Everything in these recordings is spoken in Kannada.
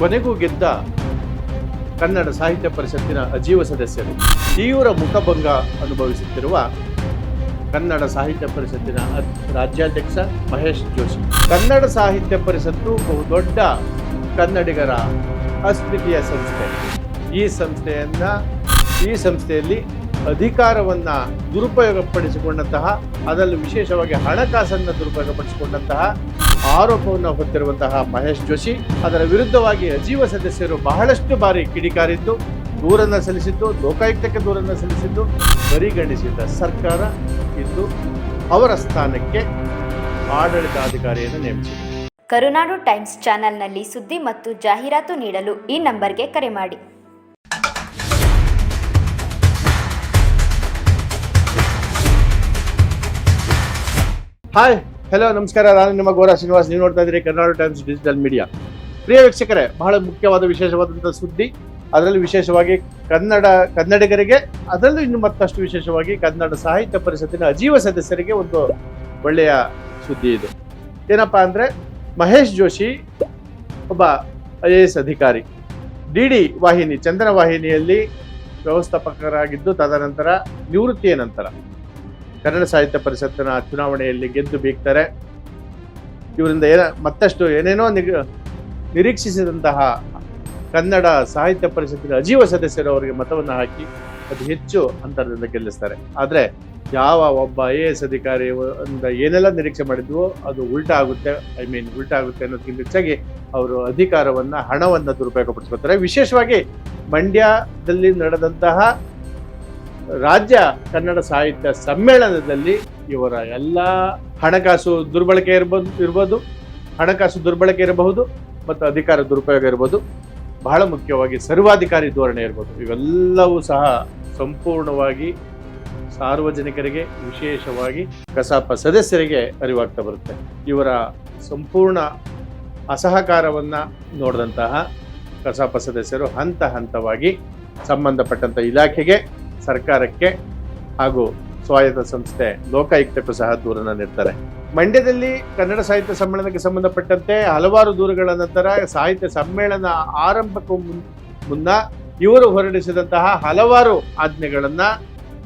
ಕೊನೆಗೂ ಗೆದ್ದ ಕನ್ನಡ ಸಾಹಿತ್ಯ ಪರಿಷತ್ತಿನ ಅಜೀವ ಸದಸ್ಯರು ತೀವ್ರ ಮುಖಭಂಗ ಅನುಭವಿಸುತ್ತಿರುವ ಕನ್ನಡ ಸಾಹಿತ್ಯ ಪರಿಷತ್ತಿನ ರಾಜ್ಯಾಧ್ಯಕ್ಷ ಮಹೇಶ್ ಜೋಶಿ. ಕನ್ನಡ ಸಾಹಿತ್ಯ ಪರಿಷತ್ತು ಬಹುದೊಡ್ಡ ಕನ್ನಡಿಗರ ಅಸ್ಮಿತೆಯ ಸಂಸ್ಥೆ. ಈ ಸಂಸ್ಥೆಯನ್ನು ಈ ಸಂಸ್ಥೆಯಲ್ಲಿ ಅಧಿಕಾರವನ್ನ ದುರುಪಯೋಗಪಡಿಸಿಕೊಂಡಂತಹ, ಅದರಲ್ಲೂ ವಿಶೇಷವಾಗಿ ಹಣಕಾಸನ್ನು ದುರುಪಯೋಗಪಡಿಸಿಕೊಂಡಂತಹ ಆರೋಪವನ್ನು ಹೊತ್ತಿರುವಂತಹ ಮಹೇಶ್ ಜೋಶಿ, ಅದರ ವಿರುದ್ಧವಾಗಿ ಅಜೀವ ಸದಸ್ಯರು ಬಹಳಷ್ಟು ಬಾರಿ ಕಿಡಿಕಾರಿದ್ದು, ದೂರನ್ನು ಸಲ್ಲಿಸಿದ್ದು, ಲೋಕಾಯುಕ್ತಕ್ಕೆ ದೂರನ್ನು ಸಲ್ಲಿಸಿದ್ದು, ಪರಿಗಣಿಸಿದ ಸರ್ಕಾರ ಇಂದು ಅವರ ಸ್ಥಾನಕ್ಕೆ ಆಡಳಿತಾಧಿಕಾರಿಯನ್ನು ನೇಮಿಸಿದೆ. ಕರುನಾಡು ಟೈಮ್ಸ್ ಚಾನೆಲ್ನಲ್ಲಿ ಸುದ್ದಿ ಮತ್ತು ಜಾಹೀರಾತು ನೀಡಲು ಈ ನಂಬರ್ಗೆ ಕರೆ ಮಾಡಿ. ಹಾಯ್ ಹಲೋ ನಮಸ್ಕಾರ. ನಾನು ನಿಮ್ಮ ಗೌರ ಶ್ರೀನಿವಾಸ್. ನೀವು ನೋಡ್ತಾ ಇದ್ದೀರಿ ಕರ್ನಾಟಕ ಟೈಮ್ಸ್ ಡಿಜಿಟಲ್ ಮೀಡಿಯಾ ಪ್ರಿಯ ವೀಕ್ಷಕರೇ, ಬಹಳ ಮುಖ್ಯವಾದ ವಿಶೇಷವಾದಂಥ ಸುದ್ದಿ. ಅದರಲ್ಲಿ ವಿಶೇಷವಾಗಿ ಕನ್ನಡ, ಕನ್ನಡಿಗರಿಗೆ, ಅದರಲ್ಲೂ ಇನ್ನು ಮತ್ತಷ್ಟು ವಿಶೇಷವಾಗಿ ಕನ್ನಡ ಸಾಹಿತ್ಯ ಪರಿಷತ್ತಿನ ಅಜೀವ ಸದಸ್ಯರಿಗೆ ಒಂದು ಒಳ್ಳೆಯ ಸುದ್ದಿ ಇದು. ಏನಪ್ಪಾ ಅಂದ್ರೆ, ಮಹೇಶ್ ಜೋಶಿ ಒಬ್ಬ ಐ ಎ ಎಸ್ ಅಧಿಕಾರಿ. ಡಿ ಡಿ ವಾಹಿನಿ, ಚಂದನ ವಾಹಿನಿಯಲ್ಲಿ ವ್ಯವಸ್ಥಾಪಕರಾಗಿದ್ದು, ತದನಂತರ ನಿವೃತ್ತಿಯ ನಂತರ. ಕನ್ನಡ ಸಾಹಿತ್ಯ ಪರಿಷತ್ತಿನ ಚುನಾವಣೆಯಲ್ಲಿ ಗೆದ್ದು ಬೀಗ್ತಾರೆ. ಇವರಿಂದ ಏನ ಮತ್ತಷ್ಟು ಏನೇನೋ ನಿಗ, ನಿರೀಕ್ಷಿಸಿದಂತಹ ಕನ್ನಡ ಸಾಹಿತ್ಯ ಪರಿಷತ್ತಿನ ಅಜೀವ ಸದಸ್ಯರು ಅವರಿಗೆ ಮತವನ್ನು ಹಾಕಿ ಅತಿ ಹೆಚ್ಚು ಅಂತರದಿಂದ ಗೆಲ್ಲಿಸ್ತಾರೆ. ಆದರೆ ಯಾವ ಒಬ್ಬ ಐ ಎ ಎಸ್ ಅಧಿಕಾರಿ ಏನೆಲ್ಲ ನಿರೀಕ್ಷೆ ಮಾಡಿದ್ವೋ ಅದು ಉಲ್ಟಾ ಆಗುತ್ತೆ. ಐ ಮೀನ್ ಉಲ್ಟಾ ಆಗುತ್ತೆ ಅನ್ನೋದಕ್ಕಿಂತ ಹೆಚ್ಚಾಗಿ ಅವರು ಅಧಿಕಾರವನ್ನು ಹಣವನ್ನು ದುರುಪಯೋಗಪಡಿಸ್ಕೊತಾರೆ ವಿಶೇಷವಾಗಿ ಮಂಡ್ಯದಲ್ಲಿ ನಡೆದಂತಹ ರಾಜ್ಯ ಕನ್ನಡ ಸಾಹಿತ್ಯ ಸಮ್ಮೇಳನದಲ್ಲಿ ಇವರ ಎಲ್ಲ ಹಣಕಾಸು ದುರ್ಬಳಕೆ ಇರ್ಬೋದು ಇರ್ಬೋದು, ಹಣಕಾಸು ದುರ್ಬಳಕೆ ಇರಬಹುದು ಮತ್ತು ಅಧಿಕಾರ ದುರುಪಯೋಗ ಇರ್ಬೋದು, ಬಹಳ ಮುಖ್ಯವಾಗಿ ಸರ್ವಾಧಿಕಾರಿ ಧೋರಣೆ ಇರ್ಬೋದು. ಇವೆಲ್ಲವೂ ಸಹ ಸಂಪೂರ್ಣವಾಗಿ ಸಾರ್ವಜನಿಕರಿಗೆ ವಿಶೇಷವಾಗಿ ಕಸಾಪ ಸದಸ್ಯರಿಗೆ ಅರಿವಾಗ್ತಾ ಬರುತ್ತೆ. ಇವರ ಸಂಪೂರ್ಣ ಅಸಹಕಾರವನ್ನು ನೋಡಿದಂತಹ ಕಸಾಪ ಸದಸ್ಯರು ಹಂತ ಹಂತವಾಗಿ ಸಂಬಂಧಪಟ್ಟಂಥ ಇಲಾಖೆಗೆ ಸರ್ಕಾರಕ್ಕೆ ಹಾಗೂ ಸ್ವಾಯತ್ತ ಸಂಸ್ಥೆ ಲೋಕಾಯುಕ್ತಕ್ಕೂ ಸಹ ದೂರನ್ನ ನೀಡ್ತಾರೆ. ಮಂಡ್ಯದಲ್ಲಿ ಕನ್ನಡ ಸಾಹಿತ್ಯ ಸಮ್ಮೇಳನಕ್ಕೆ ಸಂಬಂಧಪಟ್ಟಂತೆ ಹಲವಾರು ದೂರುಗಳ ನಂತರ ಸಾಹಿತ್ಯ ಸಮ್ಮೇಳನ ಆರಂಭಕ್ಕೂ ಮುನ್- ಮುನ್ನ ಇವರು ಹೊರಡಿಸಿದಂತಹ ಹಲವಾರು ಆಜ್ಞೆಗಳನ್ನ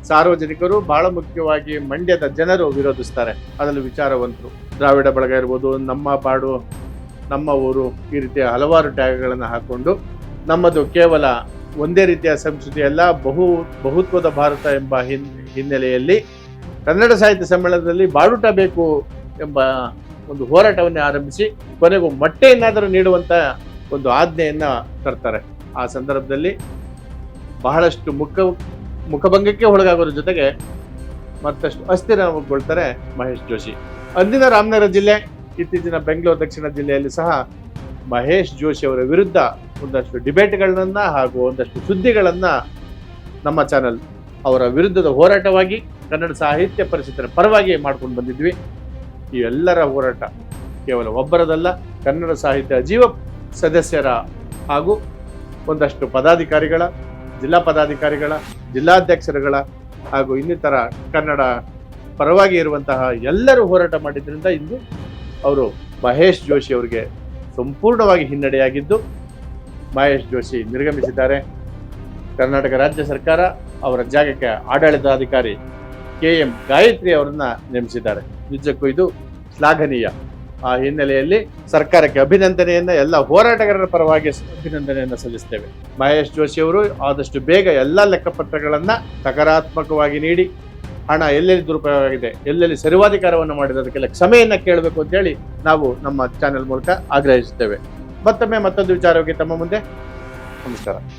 ಸಾರ್ವಜನಿಕರು ಬಹಳ ಮುಖ್ಯವಾಗಿ ಮಂಡ್ಯದ ಜನರು ವಿರೋಧಿಸ್ತಾರೆ. ಅದರಲ್ಲಿ ವಿಚಾರವಂತರು. ದ್ರಾವಿಡ ಬಳಗ ಇರ್ಬೋದು, ನಮ್ಮ ಬಾಡು ನಮ್ಮ ಊರು ಈ ರೀತಿಯ ಹಲವಾರು ಟ್ಯಾಗ್ಗಳನ್ನು ಹಾಕೊಂಡು ನಮ್ಮದು ಕೇವಲ ಒಂದೇ ರೀತಿಯ ಸಂಸ್ಕೃತಿ ಅಲ್ಲ, ಬಹು ಬಹುತ್ವದ ಭಾರತ ಎಂಬ ಹಿನ್, ಹಿನ್ನೆಲೆಯಲ್ಲಿ ಕನ್ನಡ ಸಾಹಿತ್ಯ ಸಮ್ಮೇಳನದಲ್ಲಿ ಬಾಡುಟ ಬೇಕು ಎಂಬ ಒಂದು ಹೋರಾಟವನ್ನೇ ಆರಂಭಿಸಿ, ಕೊನೆಗೂ ಮೊಟ್ಟೆಯನ್ನಾದರೂ ನೀಡುವಂತ ಒಂದು ಆಜ್ಞೆಯನ್ನು ತರ್ತಾರೆ. ಆ ಸಂದರ್ಭದಲ್ಲಿ ಬಹಳಷ್ಟು ಮುಖ, ಮುಖಭಂಗಕ್ಕೆ ಒಳಗಾಗೋದ್ರ ಜೊತೆಗೆ ಮತ್ತಷ್ಟು ಅಸ್ಥಿರಗೊಳ್ತಾರೆ ಮಹೇಶ್ ಜೋಶಿ. ಅಂದಿನ ರಾಮನಗರ ಜಿಲ್ಲೆ, ಇತ್ತೀಚಿನ ಬೆಂಗಳೂರು ದಕ್ಷಿಣ ಜಿಲ್ಲೆಯಲ್ಲಿ ಸಹ ಮಹೇಶ್ ಜೋಶಿ ಅವರ ವಿರುದ್ಧ ಒಂದಷ್ಟು ಡಿಬೇಟ್ಗಳನ್ನ ಹಾಗೂ ಒಂದಷ್ಟು ಸುದ್ದಿಗಳನ್ನು ನಮ್ಮ ಚಾನೆಲ್ ಅವರ ವಿರುದ್ಧದ ಹೋರಾಟವಾಗಿ ಕನ್ನಡ ಸಾಹಿತ್ಯ ಪರಿಷತ್ತಿನ ಪರವಾಗಿ ಮಾಡ್ಕೊಂಡು ಬಂದಿದ್ವಿ. ಈ ಎಲ್ಲರ ಹೋರಾಟ ಕೇವಲ ಒಬ್ಬರದಲ್ಲ, ಕನ್ನಡ ಸಾಹಿತ್ಯ ಜೀವ ಸದಸ್ಯರ ಹಾಗೂ ಒಂದಷ್ಟು ಪದಾಧಿಕಾರಿಗಳ, ಜಿಲ್ಲಾ ಪದಾಧಿಕಾರಿಗಳ, ಜಿಲ್ಲಾಧ್ಯಕ್ಷರುಗಳ ಹಾಗೂ ಇನ್ನಿತರ ಕನ್ನಡ ಪರವಾಗಿ ಇರುವಂತಹ ಎಲ್ಲರೂ ಹೋರಾಟ ಮಾಡಿದ್ರಿಂದ ಇಂದು ಅವರು ಮಹೇಶ್ ಜೋಶಿ ಅವರಿಗೆ ಸಂಪೂರ್ಣವಾಗಿ ಹಿನ್ನಡೆಯಾಗಿದ್ದು ಮಹೇಶ್ ಜೋಶಿ ನಿರ್ಗಮಿಸಿದ್ದಾರೆ. ಕರ್ನಾಟಕ ರಾಜ್ಯ ಸರ್ಕಾರ ಅವರ ಜಾಗಕ್ಕೆ ಆಡಳಿತಾಧಿಕಾರಿ ಕೆ ಎಂ ಗಾಯತ್ರಿ ಅವರನ್ನ ನೇಮಿಸಿದ್ದಾರೆ. ನಿಜಕ್ಕೂ ಇದು ಶ್ಲಾಘನೀಯ. ಆ ಹಿನ್ನೆಲೆಯಲ್ಲಿ ಸರ್ಕಾರಕ್ಕೆ ಅಭಿನಂದನೆಯನ್ನ, ಎಲ್ಲ ಹೋರಾಟಗಾರರ ಪರವಾಗಿ ಅಭಿನಂದನೆಯನ್ನು ಸಲ್ಲಿಸ್ತೇವೆ. ಮಹೇಶ್ ಜೋಶಿ ಅವರು ಆದಷ್ಟು ಬೇಗ ಎಲ್ಲ ಲೆಕ್ಕಪತ್ರಗಳನ್ನ ಸಕಾರಾತ್ಮಕವಾಗಿ ನೀಡಿ, ಹಣ ಎಲ್ಲೆಲ್ಲಿ ದುರುಪಯೋಗ ಆಗಿದೆ ಎಲ್ಲೆಲ್ಲಿ ಸರ್ವಾಧಿಕಾರವನ್ನು ಮಾಡಿದ ಅದಕ್ಕೆಲ್ಲ ಕ್ಷಮೆಯನ್ನ ಕೇಳಬೇಕು ಅಂತ ಹೇಳಿ ನಾವು ನಮ್ಮ ಚಾನೆಲ್ ಮೂಲಕ ಆಗ್ರಹಿಸುತ್ತೇವೆ. ಮತ್ತೊಮ್ಮೆ ಮತ್ತೊಂದು ವಿಚಾರವಾಗಿ ತಮ್ಮ ಮುಂದೆ. ನಮಸ್ಕಾರ.